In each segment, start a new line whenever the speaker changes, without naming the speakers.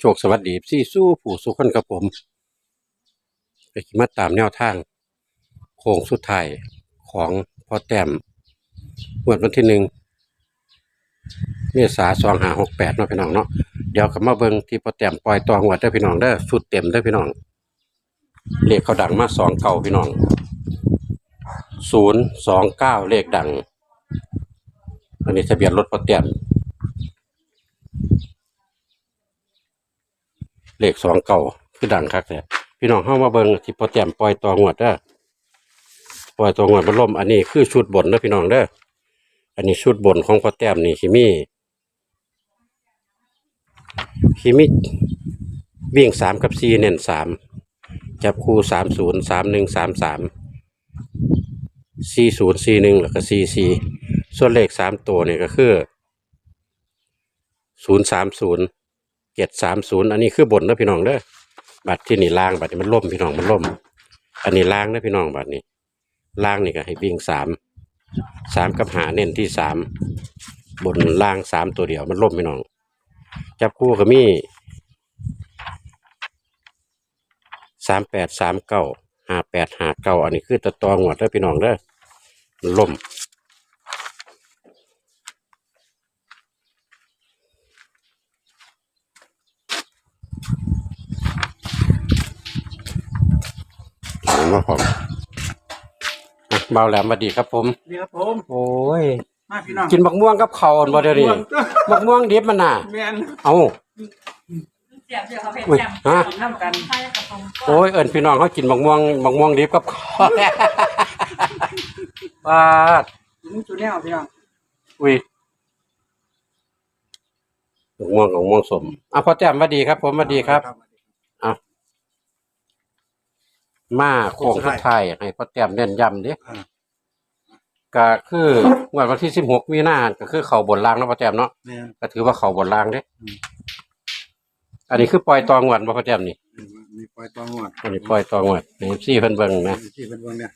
โชคสวัสดีซี่สู้ผู้สุขคนกับผมไปขี่มาตามแนวทาง โค้งสุดท้ายของพ่อแต้มงวดวันที่หนึ่งเมษาสองหาหกแปดเนาะพี่น้องเนาะเดี๋ยวกลับมาเบิ่งที่พ่อแต้มปล่อยตัวงวดได้พี่น้องได้อชุดเต็มได้พี่น้องเลขเขาดังมาสองเก่าพี่น้องศูนย์สองเก้าเลขดังอันนี้ทะเบียนรถพ่อแต้ม เลขสองเก่าคือดังคักแต่ยพี่น้องเข้ามาเบิ่งที่พอแต้มปล่อยตัวงวดเด้อปล่อยตัวงวดมันล่มอันนี้คือชุดบนเด้อพี่น้องเด้ออันนี้ชุดบนของพอแต้มนี่คิมีคิมีวิ่งสามกับสี่เน้นสามจับคู่สามศูนย์สามหนึ่งสามสามสี่ศูนย์สี่หนึ่งแล้วก็สี่สี่ส่วนเลขสามตัวเนี่ยก็คือศูนย์สามศูนย์ เจ็ดสามศูนย์อันนี้คือบนนะพี่น้องเด้อบัตรที่นี่ล่างบัตรนี้มันล่มพี่น้องมันล่ม อันนี้ล่างนะพี่น้องบัตรนี้ล่างนี่ก็ให้วิ่งสามสามกับหาเน้นที่สามบนล่างสามตัวเดียวมันล่มพี่น้อง จับคู่ก็มีสามแปดสามเก้าห้าแปดห้าเก้าอันนี้คือตะตองหวดเด้อพี่น้องเด้อมันล่ม เห็นว่าผมอะเบาแหลมสวัสดีครับผม
นี่ครับผม
โอ้ย
มาพี่น้อง
กินบักม่วงกับเขาวบ่เดี๋ยวนี้บักม่วงดิบมันน่ะ
แมน
เอา
เสียบเสียบเขาเพชร
อุ้ย
แจ่ม
ฮะ
น้ำกัน
ใช่กับผม
โอ้ยเอิญพี่น้องเขากินบักม่วงบักม่วงดิบกับข้าวปาด
นี่จุดแนวพี่น้อง
อุ้ยบักม่วงของม่วงสมอะพ่อแจ่มสวัสดีครับ ผมสวัสดีครับ อะ มาโค้งสุดท้ายให้พ่อแต้มเน้นย้ำดิ
อ่า
ก็คืองวดวันที่สิบหกมีนาก็คือเขาบนล่างเนาะพ่อแต้มเนาะ
แมน
ก็ถือว่าเขาบนล่างเด้
อืม
อันนี้คือปล่อยตองวดบ่พ่อแจ่มนี่
มีปล่อยตัวงวด
อันนี้ปล่อยตองวดในซี่เพิ่นเบิ่งนะ
ที่เป็นเบิ่งเนี่ย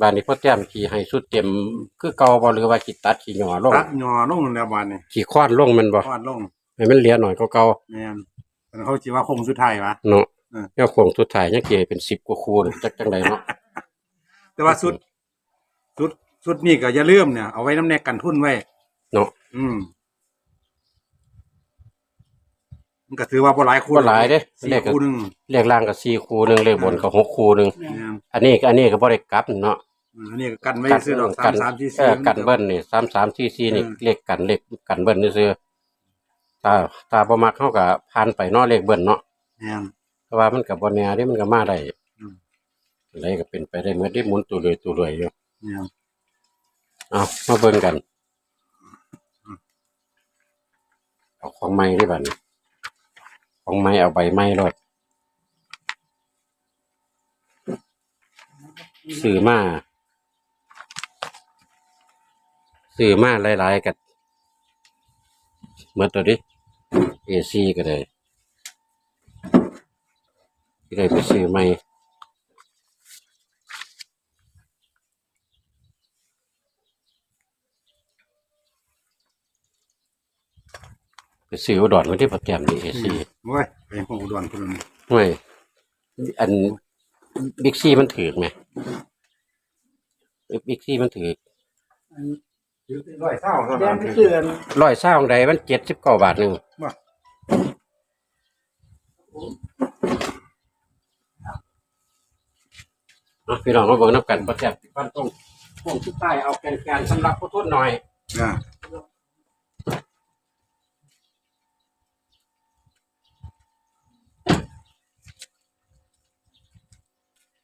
บ้านนี้พ่อแต้มขี่ให้สุดเต็ม คือเก่าบ่หรือว่าขี่ตัดขี่หย่อลง
ตัดหย่อลงแล้วบานนี่
ขี่ค้อนลงแมันบ่
ทอดลง
ให้มันเหลือหน่อยก็เก่า
แมนแต่เขาจีว่าคงสุดท้ายวะ
เนาะ
อืม
แล้วโค้งสุดท้ายยังเกเป็น10กว่าคูเลยจักจังไดเนาะ
แต่ว่าสุดสุดสุดนี่ก็อย่าลืมเนี่ยเอาไว้น้ำแนกกันทุนไว้
เนาะ
อืมมันก็ถือว่าบ่หลายคู่
บ่หลายเด้
สี่
เลขก็
คู่หนึง
เลขล่างก็4คูหนึงเลขบนก็6คูหนึง
แม่น
อันนี้ก็อันนี้ก็บ่ได้กลับเนาะ
อืมอันนี้ก็กันไว้
กัน
ซื้อดอก
กั
สามสามที่
เออกันเบิ้ลนี่สามสามที่สี่นี่
อืม
เลขกันเลขกันเบิ้ลนี่ซื้อถ้าถ้าบ่มักเขาก็ผ่านไปเนาะเลขเบิ้ลเนาะ
แม่น
เพราะว่ามันก็บ่แน่เด้มันก็มาได้
อืม
อะไรก็เป็นไปได้เหมือนที่หมุนตัวเลยตัวเลยอยู่
แม่น
เอามาเบิ่งกันเอาของไม้ได้บัดนี้ของไม้เอาใบไม้รถซื้อมาซื้อมาหลายๆกันเมื่อตัวดิเอซีก็ได้ ที่ได้ไปซื้อใหม่ไปซื้ออุดรมาที่ประแจมนี่เอซี
โอ้ยไปของอุดรพุ่นนี่
เฮ้ยอันบิ๊กซีมันถือไหมบิ๊กซีมันถือ
ร้อยเศร้า
เดือนเดือน
ร้อยเศร้าของใดมันเจ็ดสิบเก้าบาทหนึ่ง
ว่า
อะพี่น้องมาเบิ่งน้ำกันประแจบปั้นตรงพวกทุกใต้เอาเป็นการสำหรับผู้ทุนหน่อย
อ่า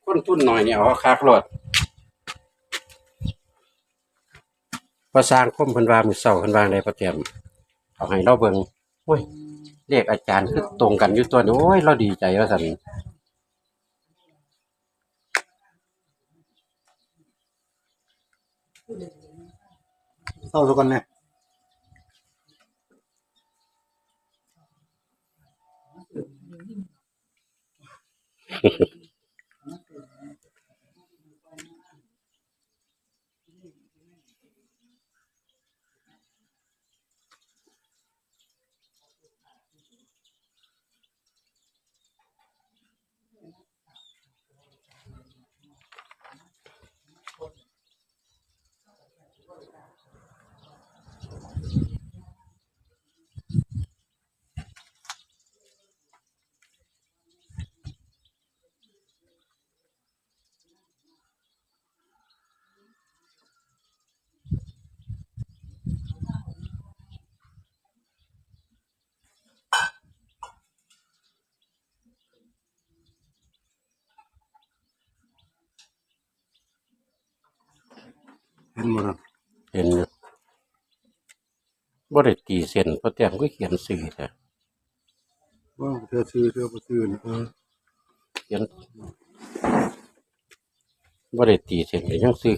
คนทุนหน่อยเนี่ยเอาคากรถพอสร้างคมเพันวามือเศร้าเพันวางในประแจมเอาให้เราเบิ่งโอ้ยเรียกอาจารย์คือตรงกันอยู่ตัวนี้โอ้ย เราดีใจแล้วสัน
เศร้าทุกคนเนี่ย นบ่ล่ะ
เห็นอยู่บ่ได้ตีเส้นเพราะแต้มก็เขียนสื่อแต่
ว่าเธอซื้อเธอบ่ซื้อนี่
เขียนบ่ได้ตีเส้นก็ยังซื้อ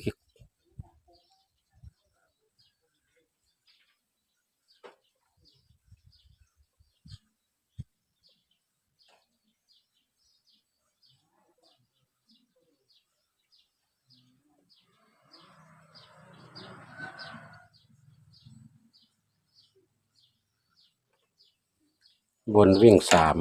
บนวิ่งสาม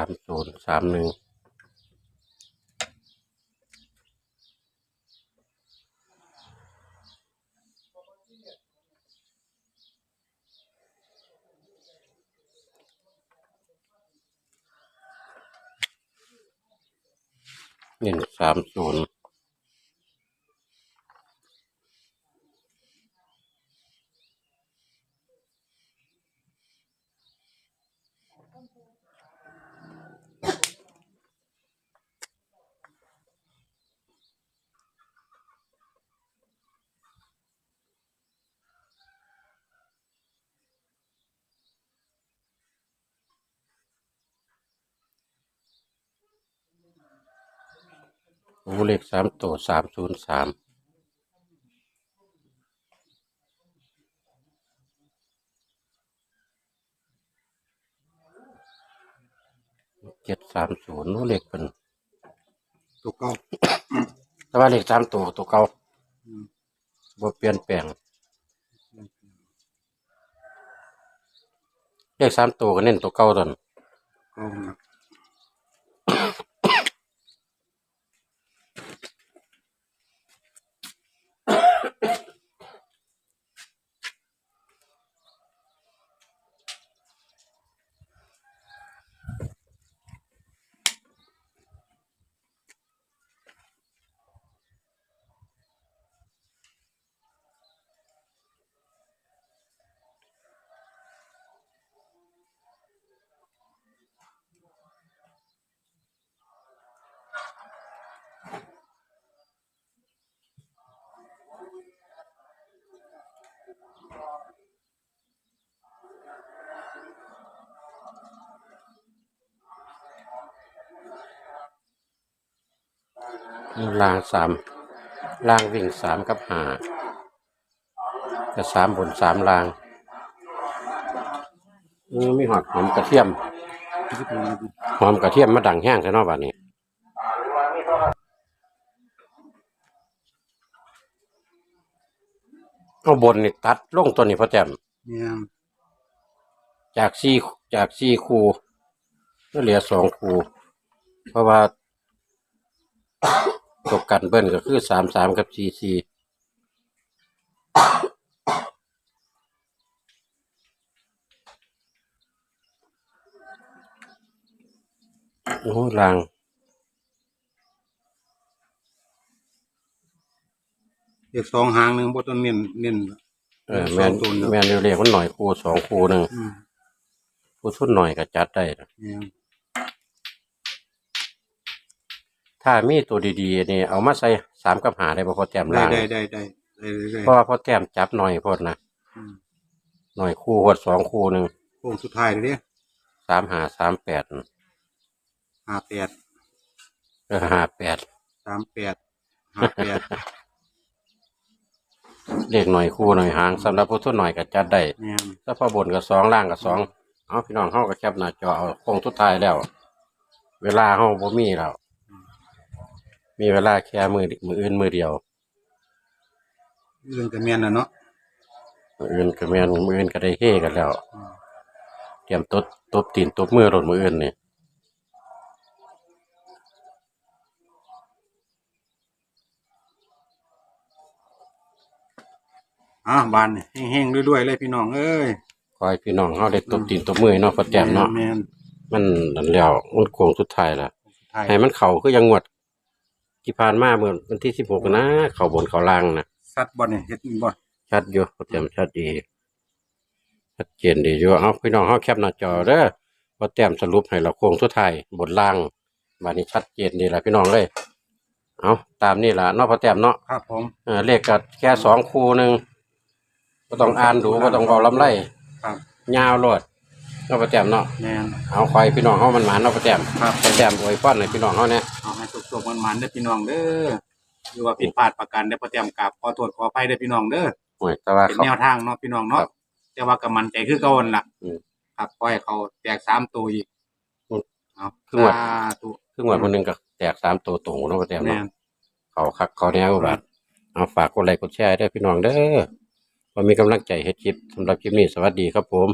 ามศูนย์สามหนึ่งหนึ่งสามศูนย์ โอ้เลขสามตัวสามศูนย์สามเจ็ดสามศูนย์โอ้เลขเป็น
ตัวเก่า
แต่ว่าเลขสามตัวตัวเก่า
อืม
บ่เปลี่ยนแปลงเลขสามตัวก็เน้นตัวเก่าตอน
เก่านะ
ลางสามลางวิ่งสามกับหาก็สามบนสามลางอืมมีหอดหอมกระเทียมหอมกระเทียมมาดังแห้งใช่นอบ้านนี้เอาบนนี่ตัดลงตัวนี้พ่อแจ่ม
เนี่ย
จากสี่จากสี่คูก็เหลือสองคูเพราะว่า ตกกันเบิ้ลก็คือสามสามกับสี่สี่โอ้ลาง
เด็กสองหางหนึงบ่ต้องเน้นเน้น
เออแมน
สองตัวเนอะ
แมนเรียกมันหน่อยคูสองคูหนึ่ง
อืม
คูชุดหน่อยก็จัดได้นะ
เนี่ย
ถ้ามีตัวดีๆนี่เอามาใส่สามกับหาได้บ่พอแต้ม
ได้
ล่าง
ได้ได้ได้ได้ได้
เพราะว่าพอแต้มจับหน่อยพอดนะ
อืม
หน่อยคู่หดสองคู่หนึ่ง
โค้งสุดท้ายเลยเด้
สามหาสามแปด
ห้าแปด
เออห้าแปด
สามแปดห้าแปด
เรียกหน่อยคู่หน่อยหางสำหรับผู้ทุนหน่อยก็จัดได้
เนี่ย
ถ้าพอบนก็สองล่างก็สองเอาพี่น้องเฮาก็แคปหน้าจอเอาโค้งทุดท้ายแล้ว เวลาเฮาบ่มีแล้ว มีเวลาแค่มือมืออื่นมือเดียว
อื่นก็เมียนนะเนาะ
มืออื่นก็เมียนมืออื่นก็ได้เฮกันแล้ว เตรียมตบตบตีนตบมือหลดมืออื่นนี่
อะบานแห้งๆด้วยๆเลยพี่น้องเอ้ย
คอยพี่น้องเขาได้ตบตีนตบมือเนาะพอแจมเนาะ
มัน
นั่นแล้วมันโกงสุดท้ายละ
ให้
มันเข่าก็ยังงวด ที่ผ่านมาเมื่อวันที่16นะ เข้าบนเข้าล่างนะ
สัตว์บ่เนี่ยเฮ็ดบ่
ชัดอยู่พอแต้มชัดดีชัดเจนดีอยู่เอาพี่น้องเฮาแคปหน้าจอเด้อพอแต้มสรุปให้เราโค้งสุดท้ายบนล่างบัดนี้ชัดเจนดีล่ะพี่น้องเอ้ยเอาตามนี่ล่ะเนาะพอแต้มเนาะ
ครับผม
เออเลขก็แค่สองคู่หนึงบ่ต้องอ่านดูบ่ต้องเอาลำไร
ครับ
ยาวโลด เนาะพอแต้มเนาะ
แม่น
เอาคอยพี่น้องเฮามันหมานเนาะพอแต้ม
ครับ
พอแต้มอวยพรให้พี่น้องเฮาเนี่ย
เอาให้สุกๆมันๆเด้อพี่น้องเด้อหรือว่าผิดพลาดประการได้อพอเตรียมกราบขอโทษขออภัยเด้อพี่น้องเด้อ
โอ้ยแต่ว่า
เป็น
เขา
แนวทางเนาะพี่น้องเนาะ
ครับ
แต่ว่าก็มั่นใจคือเก่าหั่นล่ะ
อืม
ครับขอให้เขาแตกสามตัวอีก
อืม
เอา
คือว่า
สาธุ
ครึ่งวันคนหนึงก็แตกสามตัวตรงเนาะพอแต้ม
แม่
เนาะ
น
เขาคักเขาแนวบาดเอาฝากกดไลค์กดแชร์ด้วยพี่น้องเด้อพอมีกำลังใจเฮ็ดคลิปสำหรับคลิปนี้สวัสดีครับผม